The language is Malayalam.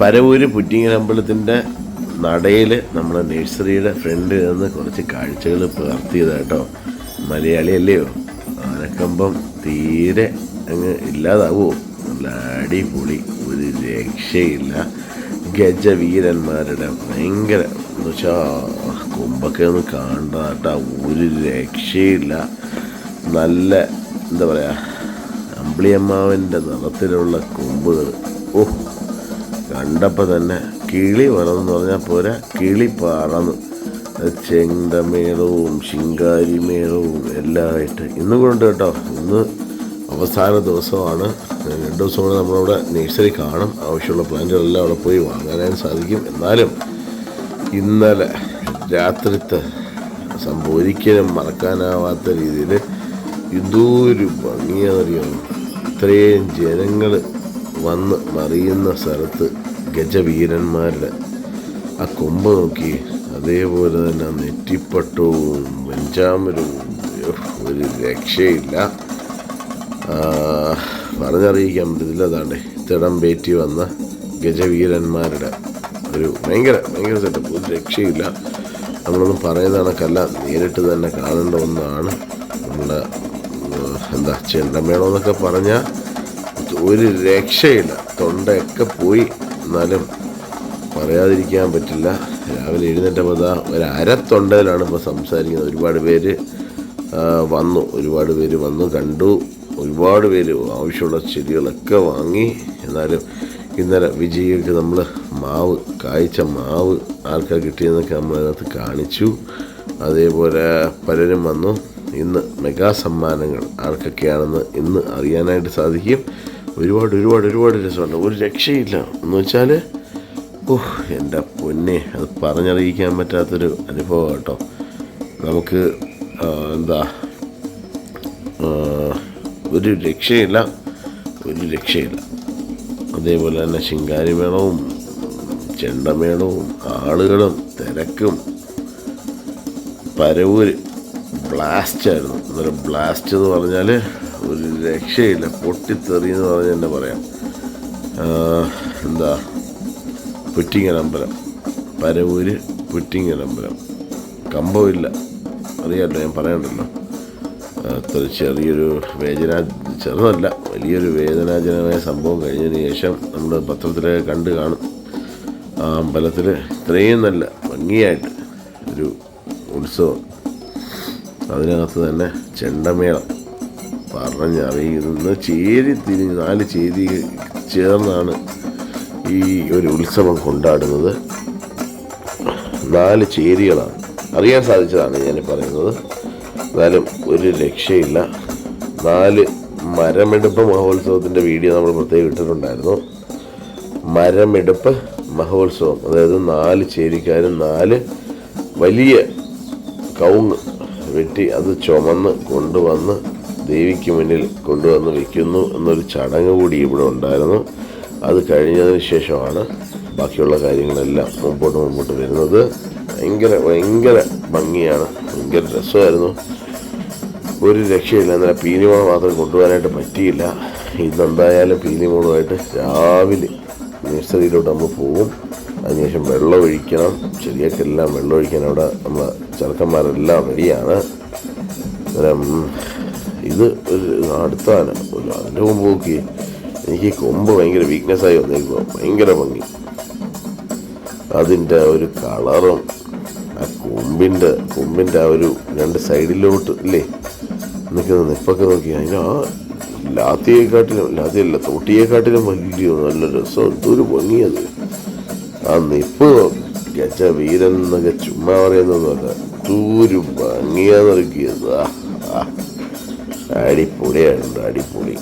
പരവൂര് പുറ്റിങ്ങനമ്പലത്തിന്റെ നടയിൽ നമ്മുടെ നഴ്സറിയുടെ ഫ്രണ്ട് നിന്ന് കുറച്ച് കാഴ്ചകൾ പകർത്തിയത് കേട്ടോ. മലയാളി അല്ലയോ ആനക്കമ്പം തീരെ അങ്ങ് ഇല്ലാതാവോ? നല്ല അടിപൊളി ഒരു രക്ഷയില്ല. ഗജവീരന്മാരുടെ ഭയങ്കര എന്ന് വെച്ചാൽ കൊമ്പൊക്കെ ഒന്ന് കാണണ്ടാട്ട ഒരു രക്ഷയില്ല. നല്ല എന്താ പറയുക അമ്പിളിയമ്മാവന്റെ നിറത്തിലുള്ള കൊമ്പുകൾ ഓ കണ്ടപ്പോൾ തന്നെ കിളി പറന്ന് പറഞ്ഞാൽ പോരാ കിളി പറന്ന്. ചെണ്ടമേളവും ശിങ്കാരിമേളവും എല്ലാമായിട്ട് ഇന്നും കൊണ്ട് കേട്ടോ. ഇന്ന് അവസാന ദിവസമാണ്. രണ്ട് ദിവസം കൂടെ നമ്മളവിടെ നേഴ്സറി കാണും. ആവശ്യമുള്ള പ്ലാന്റുകളെല്ലാം അവിടെ പോയി വാങ്ങാനായിട്ട് സാധിക്കും. എന്നാലും ഇന്നലെ രാത്രിത്തെ സംഭവം ഒരിക്കലും മറക്കാനാവാത്ത രീതിയിൽ ഇതൊരു ഭംഗിയെന്നറിയാം ഇത്രയും ജനങ്ങൾ വന്ന് മറിയുന്ന സ്ഥലത്ത് ഗജവീരന്മാരുടെ ആ കൊമ്പ് നോക്കി അതേപോലെ തന്നെ നെറ്റിപ്പട്ടവും വെഞ്ചാമരവും ഒരു രക്ഷയില്ല. പറഞ്ഞറിയിക്കാൻ പറ്റത്തില്ല. അതാണ്ട് തിടം പേറ്റി വന്ന ഗജവീരന്മാരുടെ ഒരു ഭയങ്കര ഭയങ്കര സെറ്റപ്പ് ഒരു രക്ഷയില്ല. നമ്മളൊന്നും പറയുന്ന കണക്കല്ല. നേരിട്ട് തന്നെ കാണേണ്ട ഒന്നാണ്. നമ്മുടെ എന്താ ചെണ്ടമേളം എന്നൊക്കെ പറഞ്ഞാൽ ഒരു രക്ഷയില്ല. തൊണ്ടയൊക്കെ പോയി. എന്നാലും പറയാതിരിക്കാൻ പറ്റില്ല. രാവിലെ എഴുന്നേറ്റപ്പോൾ ദാ ഒരു അരത്തൊണ്ടയിലാണ് ഇപ്പോൾ സംസാരിക്കുന്നത്. ഒരുപാട് പേര് വന്നു. ഒരുപാട് പേര് വന്നു കണ്ടു. ഒരുപാട് പേര് ആവശ്യമുള്ള ചെടികളൊക്കെ വാങ്ങി. എന്നാലും ഇന്നലെ വിജയിക്ക് നമ്മൾ മാവ് കായ്ച്ച മാവ് ആർക്കാ കിട്ടിയെന്നൊക്കെ നമ്മൾ അതിനകത്ത് കാണിച്ചു. അതേപോലെ പലരും വന്നു. ഇന്ന് മെഗാ സമ്മാനങ്ങൾ ആർക്കൊക്കെയാണെന്ന് ഇന്ന് അറിയാനായിട്ട് സാധിക്കും. ഒരുപാട് ഒരുപാട് ഒരുപാട് രസമുണ്ട്. ഒരു രക്ഷയില്ല. എന്ന് വെച്ചാൽ ഓഹ് എന്റെ പൊന്നെ അത് പറഞ്ഞറിയിക്കാൻ പറ്റാത്തൊരു അനുഭവം കേട്ടോ. നമുക്ക് എന്താ ഒരു രക്ഷയില്ല ഒരു രക്ഷയില്ല. അതേപോലെ തന്നെ ശിങ്കാരിമേളവും ചെണ്ടമേളവും ആളുകളും തിരക്കും പരവൂര് ബ്ലാസ്റ്റായിരുന്നു. എന്നൊരു ബ്ലാസ്റ്റ് എന്ന് പറഞ്ഞാൽ ഒരു രക്ഷയില്ല. പൊട്ടിത്തെറി എന്ന് പറഞ്ഞ് തന്നെ പറയാം. എന്താ? പുറ്റിങ്ങനമ്പലം പരവൂര് പുറ്റിങ്ങനമ്പലം കമ്പമില്ല. അറിയാമല്ലോ ഞാൻ പറയണ്ടല്ലോ. അത്ര ചെറിയൊരു വേദന ചെറുതല്ല വലിയൊരു വേദനാജനകമായ സംഭവം കഴിഞ്ഞതിന് ശേഷം നമ്മൾ പത്രത്തിലൊക്കെ കണ്ട് കാണും. ആ അമ്പലത്തിൽ ഇത്രയും നല്ല ഭംഗിയായിട്ട് ഒരു ഉത്സവം. അതിനകത്ത് തന്നെ ചെണ്ടമേളം. പറഞ്ഞറിയുന്ന ചേരി തിരിഞ്ഞ് നാല് ചേരി ചേർന്നാണ് ഈ ഒരു ഉത്സവം കൊണ്ടാടുന്നത്. നാല് ചേരികളാണ്. അറിയാൻ സാധിച്ചതാണ് ഞാൻ പറയുന്നത്. എന്നാലും ഒരു രക്ഷയില്ല. നാല് മരമെടുപ്പ് മഹോത്സവത്തിന്റെ വീഡിയോ നമ്മൾ പ്രത്യേകം ഇട്ടിട്ടുണ്ടായിരുന്നു. മരമെടുപ്പ് മഹോത്സവം. അതായത് നാല് ചേരിക്കാരും നാല് വലിയ കവുങ്ങ് വെട്ടി അത് ചുമന്ന് കൊണ്ടുവന്ന് ദേവിക്ക് മുന്നിൽ കൊണ്ടുവന്ന് വയ്ക്കുന്നു എന്നൊരു ചടങ്ങ് കൂടി ഇവിടെ ഉണ്ടായിരുന്നു. അത് കഴിഞ്ഞതിന് ശേഷമാണ് ബാക്കിയുള്ള കാര്യങ്ങളെല്ലാം മുമ്പോട്ട് മുമ്പോട്ട് വരുന്നത്. ഭയങ്കര ഭയങ്കര ഭംഗിയാണ്. ഭയങ്കര രസമായിരുന്നു. ഒരു രക്ഷയില്ല. എന്നാൽ പീലിമോള മാത്രം കൊണ്ടുപോകാനായിട്ട് പറ്റിയില്ല. ഇന്നെന്തായാലും പീലിമോളുമായിട്ട് രാവിലെ നഴ്സറിയിലോട്ട് നമ്മൾ പോകും അതിനുശേഷം വെള്ളം ഒഴിക്കണം. ചെടിയൊക്കെല്ലാം വെള്ളം ഒഴിക്കാൻ അവിടെ നമ്മളെ ചെറുക്കന്മാരെല്ലാം റെഡിയാണ് അന്നേരം ഇത് ഒരു അടുത്താണ്. ഒരു അതിന്റെ മുമ്പ് നോക്കി. എനിക്ക് കൊമ്പ് ഭയങ്കര വീക്ക്നെസ്സായി വന്നേക്കുക ഭയങ്കര ഭംഗി. അതിന്റെ ഒരു കളറും ആ കൊമ്പിന്റെ കൊമ്പിന്റെ ആ ഒരു രണ്ട് സൈഡിലോട്ട് ഇല്ലേ? നിൽക്കുന്ന നിപ്പൊക്കെ നോക്കി. അതിന് ആ ലാത്തിയെക്കാട്ടിലും ലാത്തിയല്ല തൊട്ടിയെക്കാട്ടിലും വലിയ നല്ല രസം. എന്തൊരു ഭംഗിയത്. ആ നിപ്പ് ഗജ വീരൻ എന്നൊക്കെ ചുമ്മാ പറയുന്നതൊക്കെ എന്തൊരു ഭംഗിയാന്ന് ആ ആ. ആ അടിപൊളിയായിട്ടുണ്ട് അടിപൊളി.